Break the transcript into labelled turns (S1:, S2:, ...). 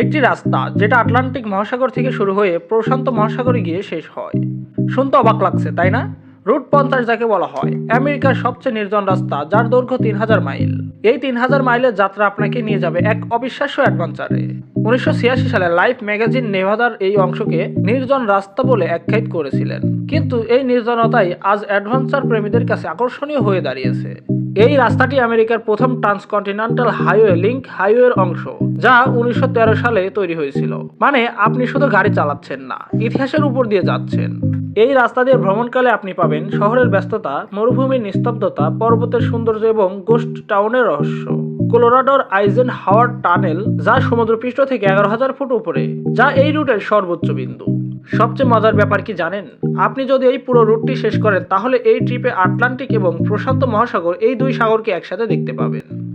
S1: একটি রাস্তা যেটা আটলান্টিক মহাসাগর থেকে শুরু হয়ে প্রশান্ত মহাসাগরে গিয়ে শেষ হয়। শুনতে অবাক লাগছে, তাই না? রুট পঞ্চাশ যাকে বলা হয়, আমেরিকার সবচেয়ে নির্জন রাস্তা, যার দৈর্ঘ্য তিন হাজার মাইল। এই তিন হাজার মাইলের যাত্রা আপনাকে নিয়ে যাবে এক অবিশ্বাস্য অ্যাডভেঞ্চারে। উনিশশো ছিয়াশি সালে লাইফ ম্যাগাজিন নেভাদার এই অংশকে নির্জন রাস্তা বলে আখ্যায়িত করেছিলেন। কিন্তু এই নির্জনতাই আজ অ্যাডভেঞ্চার প্রেমীদের কাছে আকর্ষণীয় হয়ে দাঁড়িয়েছে। এই রাস্তাটি আমেরিকার প্রথম ট্রান্সকন্টিনেন্টাল হাইওয়ে লিঙ্ক হাইওয়ের অংশ, যা উনিশশো তেরো সালে তৈরি হয়েছিল। মানে আপনি শুধু গাড়ি চালাচ্ছেন না, ইতিহাসের উপর দিয়ে যাচ্ছেন। এই রাস্তা দিয়ে ভ্রমণকালে আপনি পাবেন শহরের ব্যস্ততা, মরুভূমির নিস্তব্ধতা, পর্বতের সৌন্দর্য এবং গোস্ট টাউনের রহস্য। কোলোরাডোর আইজেন হাওয়ার টানেল, যা সমুদ্রপৃষ্ঠ থেকে এগারো হাজার ফুট উপরে, যা এই রুটের সর্বোচ্চ বিন্দু। সবচেয়ে মজার ব্যাপার কি জানেন? আপনি যদি এই পুরো রুটটি শেষ করেন, তাহলে এই ট্রিপে আটলান্টিক এবং প্রশান্ত মহাসাগর এই দুই সাগরকে একসাথে দেখতে পাবেন।